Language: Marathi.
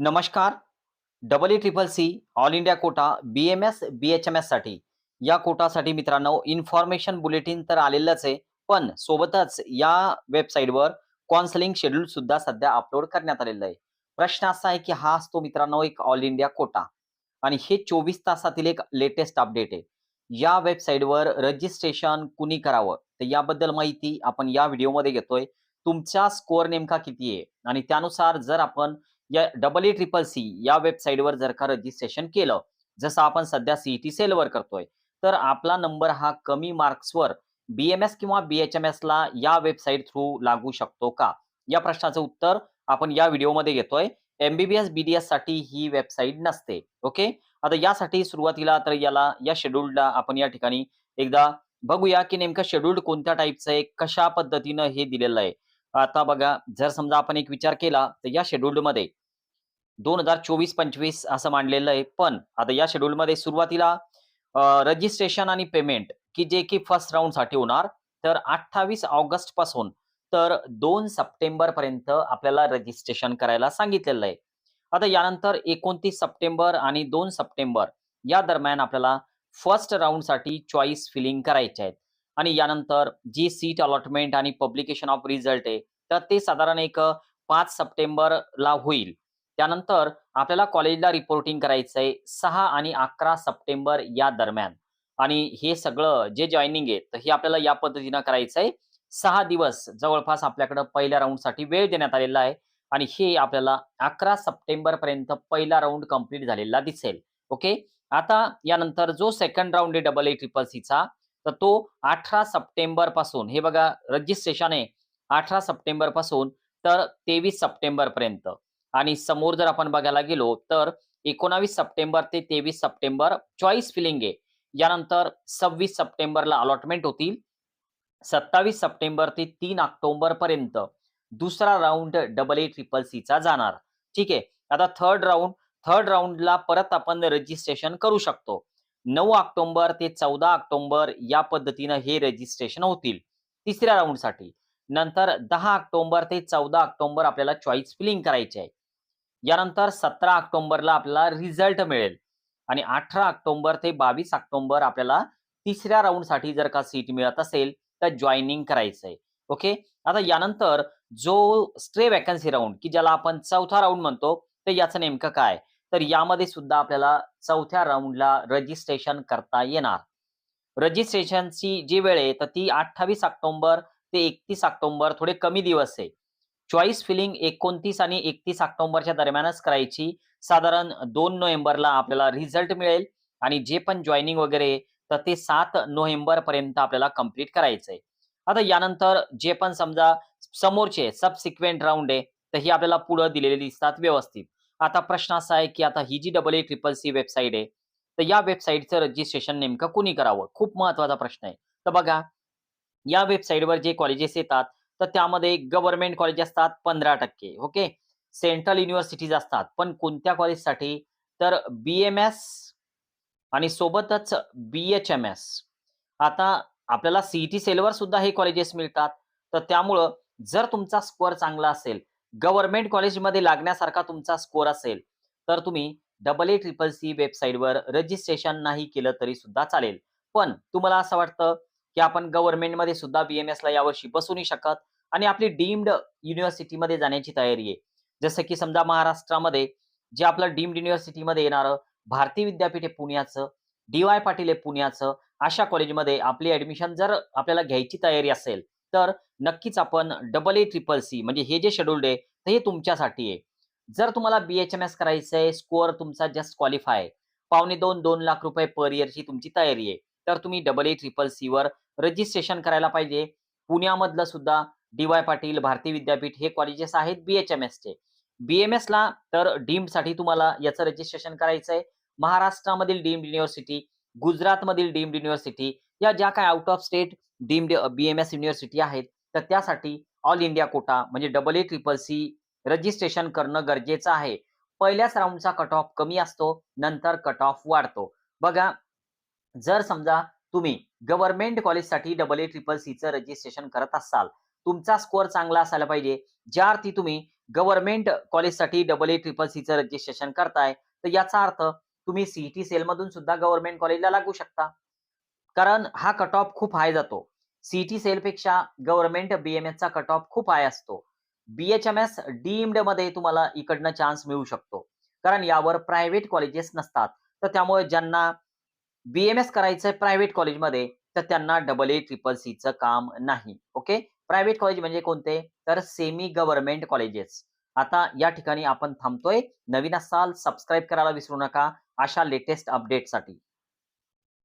नमस्कार. Double E triple C all India quota B M S B H M एससाठी. या कोटासाठी मित्रांनो इन्फॉर्मेशन बुलेटिन तर आलेलंच आहे पण सोबतच या वेबसाईटवर काउन्सिलिंग शेड्यूल सुद्धा सध्या अपलोड करण्यात आलेलं आहे. प्रश्न असा आहे की हा असतो मित्रांनो एक ऑल इंडिया कोटा. आणि हे चोवीस तासातील एक लेटेस्ट अपडेट आहे. या वेबसाईटवर रजिस्ट्रेशन कुणी करावं? तर याबद्दल माहिती आपण या व्हिडिओमध्ये घेतोय. तुमचा स्कोअर नेमका किती आहे? आणि त्यानुसार जर आपण या डबल ई ट्रिपल सी या वेबसाईटवर जर का रजिस्ट्रेशन केलं जसं आपण सध्या सीईटी सेलवर करतोय तर आपला नंबर हा कमी मार्क्सवर बीएमएस किंवा बीएचएमएस ला या वेबसाईट थ्रू लागू शकतो का? या प्रश्नाचं उत्तर आपण या व्हिडिओमध्ये घेतोय. एमबीबीएस बीडीएससाठी ही वेबसाईट नसते ओके आता यासाठी सुरुवातीला तर याला या शेड्यूल्डला आपण या ठिकाणी एकदा बघूया की नेमकं शेड्यूल्ड कोणत्या टाईपचं आहे कशा पद्धतीनं हे दिलेलं आहे. आता बघा जर समजा आपण एक विचार केला तर या शेड्यूल्डमध्ये दोन हजार चोवीस पंचवीस असं मांडलेलं आहे. पण आता या शेड्यूल मध्ये सुरुवातीला रजिस्ट्रेशन आणि पेमेंट की जे की फर्स्ट राऊंडसाठी होणार तर अठ्ठावीस ऑगस्टपासून तर दोन सप्टेंबर पर्यंत आपल्याला रजिस्ट्रेशन करायला सांगितलेलं आहे. आता यानंतर एकोणतीस सप्टेंबर आणि दोन सप्टेंबर या दरम्यान आपल्याला फर्स्ट राऊंडसाठी चॉईस फिलिंग करायचे आहेत. आणि यानंतर जी सीट अलॉटमेंट आणि पब्लिकेशन ऑफ रिझल्ट आहे तर ते साधारण एक पाच सप्टेंबरला होईल. त्यानंतर आपल्याला कॉलेजला रिपोर्टिंग करायचंय सहा आणि अकरा सप्टेंबर या दरम्यान. आणि हे सगळं जे जॉईनिंग आहे तर हे आपल्याला या पद्धतीनं करायचंय. सहा दिवस जवळपास आपल्याकडं पहिल्या राऊंडसाठी वेळ देण्यात आलेला आहे. आणि हे आपल्याला अकरा सप्टेंबर पर्यंत पहिला राऊंड कंप्लीट झालेला दिसेल. ओके आता यानंतर जो सेकंड राऊंड आहे डबल ए ट्रिपल सीचा तर तो अठरा सप्टेंबरपासून हे बघा रजिस्ट्रेशन आहे. अठरा सप्टेंबरपासून तर तेवीस सप्टेंबर पर्यंत. आणि समोर जर आपण बघायला गेलो तर एकोणावीस सप्टेंबर ते तेवीस सप्टेंबर चॉईस फिलिंग आहे. यानंतर सव्वीस सप्टेंबरला अलॉटमेंट होतील. सत्तावीस सप्टेंबर ते तीन ऑक्टोबर पर्यंत दुसरा राऊंड डबल ए ट्रिपल सीचा जाणार. ठीक आहे? आता थर्ड राऊंड थर्ड राऊंडला परत आपण रजिस्ट्रेशन करू शकतो. नऊ ऑक्टोबर ते चौदा ऑक्टोबर या पद्धतीनं हे रजिस्ट्रेशन होतील. तिसऱ्या राऊंडसाठी नंतर दहा ऑक्टोबर ते चौदा ऑक्टोबर आपल्याला चॉईस फिलिंग करायची आहे. यानंतर सतरा ऑक्टोबरला आपल्याला रिझल्ट मिळेल. आणि अठरा ऑक्टोबर ते बावीस ऑक्टोबर आपल्याला तिसऱ्या राऊंडसाठी जर का सीट मिळत असेल तर जॉईनिंग करायचंय. ओके? आता यानंतर जो स्ट्रे वॅकन्सी राऊंड की ज्याला आपण चौथा राऊंड म्हणतो तर याचं नेमकं काय? तर यामध्ये सुद्धा आपल्याला चौथ्या राऊंडला रजिस्ट्रेशन करता येणार. रजिस्ट्रेशनची जी वेळ आहे तर ती अठ्ठावीस ऑक्टोबर ते एकतीस ऑक्टोबर थोडे कमी दिवस आहे. चॉईस फिलिंग एकोणतीस आणि एकतीस ऑक्टोबरच्या दरम्यानच करायची. साधारण दोन नोव्हेंबरला आपल्याला रिझल्ट मिळेल आणि जे पण जॉईनिंग वगैरे तर ते सात नोव्हेंबर पर्यंत आपल्याला कंप्लीट करायचंय. आता यानंतर जे पण समजा समोरचे सबसिक्वेंट राऊंड आहे तर ही आपल्याला पुढे दिलेले दिसतात व्यवस्थित. आता प्रश्न असा आहे की आता ही जी double A triple C website आहे तर या वेबसाईटचं रजिस्ट्रेशन नेमकं कुणी करावं? खूप महत्त्वाचा प्रश्न आहे. तर बघा या वेबसाईटवर जे कॉलेजेस येतात तर त्यामध्ये गव्हर्नमेंट कॉलेज असतात पंधरा टक्के ओके सेंट्रल युनिव्हर्सिटीज असतात. पण कोणत्या कॉलेजसाठी तर बी एम एस आणि सोबतच बी एच एम एस आता आपल्याला सीईटी सेलवर सुद्धा हे कॉलेजेस मिळतात. तर त्यामुळं जर तुमचा स्कोअर चांगला असेल गव्हर्नमेंट कॉलेजमध्ये लागण्यासारखा तुमचा स्कोअर असेल तर तुम्ही डबल ए ट्रिपल सी वेबसाईटवर रजिस्ट्रेशन नाही केलं तरी सुद्धा चालेल. पण तुम्हाला असं वाटतं की आपण गव्हर्नमेंटमध्ये सुद्धा बीएमएस ला यावर्षी बसू नाही शकत आणि आपली डीम्ड युनिव्हर्सिटीमध्ये जाण्याची तयारी आहे. जसं की समजा महाराष्ट्रामध्ये जे आपलं डीम्ड युनिव्हर्सिटीमध्ये येणारं भारतीय विद्यापीठ आहे पुण्याचं डी वाय पाटील आहे पुण्याचं अशा कॉलेजमध्ये आपली ऍडमिशन जर आपल्याला घ्यायची तयारी असेल तर नक्कीच आपण डबल ए ट्रिपल सी म्हणजे हे जे शेड्यूल्ड आहे तर हे तुमच्यासाठी आहे. जर तुम्हाला बी एच एम एस करायचं आहे स्कोअर तुमचा जस्ट क्वालिफाय पावणे दोन दोन लाख रुपये पर इयरची तुमची तयारी आहे. तर तुम्ही डबल ए ट्रिपल सी वर रजिस्ट्रेशन करायला पाहिजे. पुण्यामधलं सुद्धा डी वाय पाटील भारती विद्यापीठ हे कॉलेजेस आहेत बीएचएमएसचे चे. बीएमएस ला तर डीम्डसाठी तुम्हाला याचं रजिस्ट्रेशन करायचंय. महाराष्ट्रामधील डीम्ड युनिव्हर्सिटी गुजरातमधील डीम्ड युनिव्हर्सिटी या ज्या काय out of state deemed BMS university आहेत तर त्यासाठी ऑल इंडिया कोटा म्हणजे double A triple C registration करणं गरजेचं आहे. पहिल्याच राऊंडचा कट ऑफ कमी असतो नंतर कट ऑफ वाढतो. बघा जर समजा तुम्ही गव्हर्नमेंट कॉलेजसाठी डबल ए ट्रिपल सीचं रजिस्ट्रेशन करत असाल तुमचा स्कोअर चांगला असायला पाहिजे. ज्या अर्थी तुम्ही गव्हर्नमेंट कॉलेजसाठी डबल ए ट्रिपल सीचं रजिस्ट्रेशन करताय तर याचा अर्थ तुम्ही सीईटी सेलमधून सुद्धा गव्हर्नमेंट कॉलेजला लागू शकता. कारण हा कट ऑफ खूप हाय जातो. सीईटी सेलपेक्षा गव्हर्नमेंट बीएमएसचा कट ऑफ खूप हाय असतो. बीएचएमएस डीम्डमध्ये तुम्हाला इकडनं चान्स मिळू शकतो. कारण यावर प्रायव्हेट कॉलेजेस नसतात. तर त्यामुळे ज्यांना बी एम एस करायचंय प्रायव्हेट कॉलेजमध्ये तर त्यांना डबल ए ट्रिपल सीचं काम नाही. ओके प्रायव्हेट कॉलेज म्हणजे कोणते? तर सेमी गव्हर्नमेंट कॉलेजेस आता या ठिकाणी आपण थांबतोय. नवीन असाल सबस्क्राईब करायला विसरू नका. अशा लेटेस्ट अपडेटसाठी